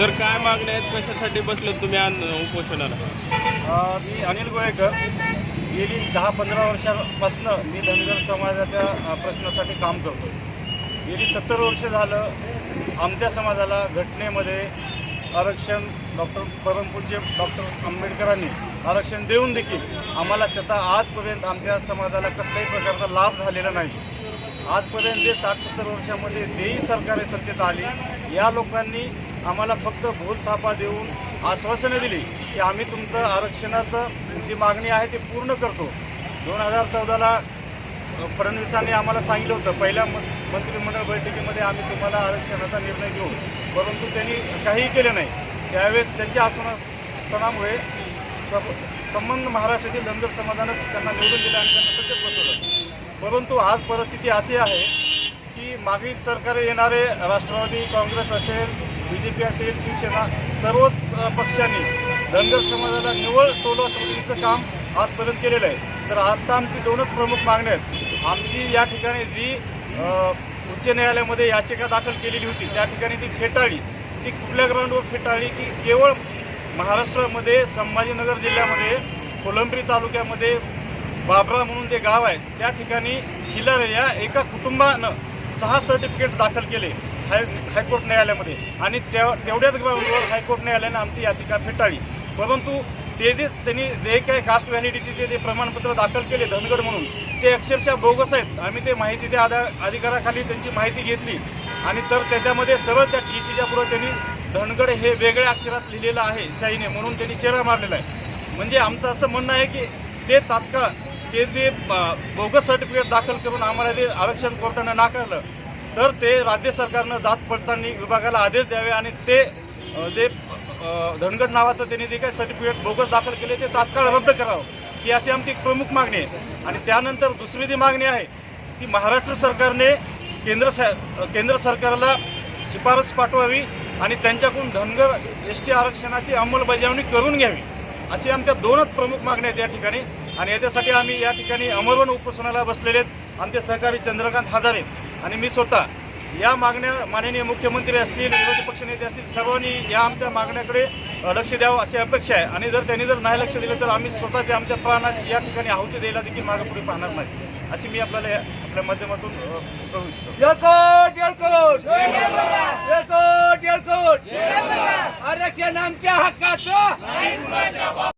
Sir काय मागण्या आहेत? कशासाठी बसलो तुम्ही आन- उपोषणाला? अ, मी अनिल गोळेकर. गेली दहा पंधरा वर्षापासनं मी धनगर समाजाच्या अ, प्रश्नासाठी काम करतो गेली सत्तर वर्ष झालं आमच्या समाजाला घटनेमध्ये आरक्षण डॉक्टर परमपूज्य डॉक्टर आंबेडकरांनी आरक्षण देऊन देखील आम्हाला त्याचा आजपर्यंत आमच्या समाजाला कसल्याही प्रकारचा लाभ झालेला नाही. आजपर्यंत जे साठ सत्तर वर्षामध्ये तेही सरकारे सत्तेत आली या लोकांनी आम्हाला फक्त भूलथापा देऊन आश्वासनं दिली की आम्ही तुमचं आरक्षणाचं जी मागणी आहे ती पूर्ण करतो. दोन हजार चौदाला फडणवीसांनी आम्हाला सांगितलं होतं पहिल्या म मंत्रिमंडळ बैठकीमध्ये आम्ही तुम्हाला आरक्षणाचा निर्णय घेऊ. परंतु त्यांनी काहीही केलं नाही. त्यावेळेस त्यांच्या आसनामुळे सब- संबंध महाराष्ट्रातील धनगर समाजानं त्यांना निवडून दिलं आणि त्यांना सत्तेत बसवलं. परंतु आज परिस्थिती अशी आहे की मागील सरकार येणारे राष्ट्रवादी काँग्रेस असेल बी जे पी असेल शिवसेना सर्वच पक्षांनी धनगर समाजाला निवळ टोला टोलीचं काम आजपर्यंत केलेलं आहे. तर आता आमची दोनच प्रमुख मागण्या आहेत. आमची या ठिकाणी जी उच्च न्यायालयामध्ये याचिका दाखल केलेली होती त्या ठिकाणी ती फेटाळली. ती कुठल्या ग्राउंडवर फेटाळली? की केवळ महाराष्ट्रामध्ये संभाजीनगर जिल्ह्यामध्ये कोलंबरी तालुक्यामध्ये बाबरा म्हणून जे गाव आहे त्या ठिकाणी खिलार या एका कुटुंबानं सहा सर्टिफिकेट दाखल केले. हाय हायकोर्ट न्यायालयामध्ये. आणि त्या तेवढ्याच ग्राउंडवर हायकोर्ट न्यायालयानं आमची याचिका फेटाळली. परंतु ते जे त्यांनी जे काही कास्ट व्हॅलिडिटीचे जे प्रमाणपत्र दाखल केले धनगड म्हणून ते अक्षरशः बोगस आहेत. आम्ही ते माहिती त्या आधा अधिकाराखाली त्यांची माहिती घेतली. आणि तर त्याच्यामध्ये सरळ त्या टी सीच्या पुढं त्यांनी धनगड हे वेगळ्या अक्षरात लिहिलेलं आहे शाईने म्हणून त्यांनी शेरा मारलेला आहे. म्हणजे आमचं असं म्हणणं आहे की ते तात्काळ ते जे बोगस सर्टिफिकेट दाखल करून आम्हाला जे आरक्षण कोर्टानं नाकारलं तर ते राज्य सरकारनं जात पडताळणी विभागाला आदेश द्यावे आणि ते जे धनगड नावाचं त्यांनी जे काही सर्टिफिकेट बोगस दाखल केले ते तात्काळ रद्द करावं. ही अशी आमची प्रमुख मागणी आहे. आणि त्यानंतर दुसरी जी मागणी आहे ती महाराष्ट्र सरकारने केंद्र सा केंद्र सरकारला शिफारस पाठवावी आणि त्यांच्याकडून धनगर एस टी आरक्षणाची अंमलबजावणी करून घ्यावी. अशी आमच्या दोनच प्रमुख मागण्या आहेत या ठिकाणी. आणि याच्यासाठी आम्ही या ठिकाणी अमरवन उपोषणाला बसलेले आहेत. आमचे सहकारी चंद्रकांत हजारे. आणि मी स्वतः या मागण्या माननीय मुख्यमंत्री असतील विरोधी पक्षनेते असतील सर्वांनी या आमच्या मागण्याकडे लक्ष द्यावं अशी अपेक्षा आहे. आणि जर त्यांनी जर नाही लक्ष दिलं तर आम्ही स्वतः ते आमच्या प्राणाची या ठिकाणी आहुती द्यायला देखील मागे पुढे पाहणार नाही. अशी मी आपल्याला या- आपल्या माध्यमातून करू इच्छितो. आरक्षण आमच्या हक्काचं.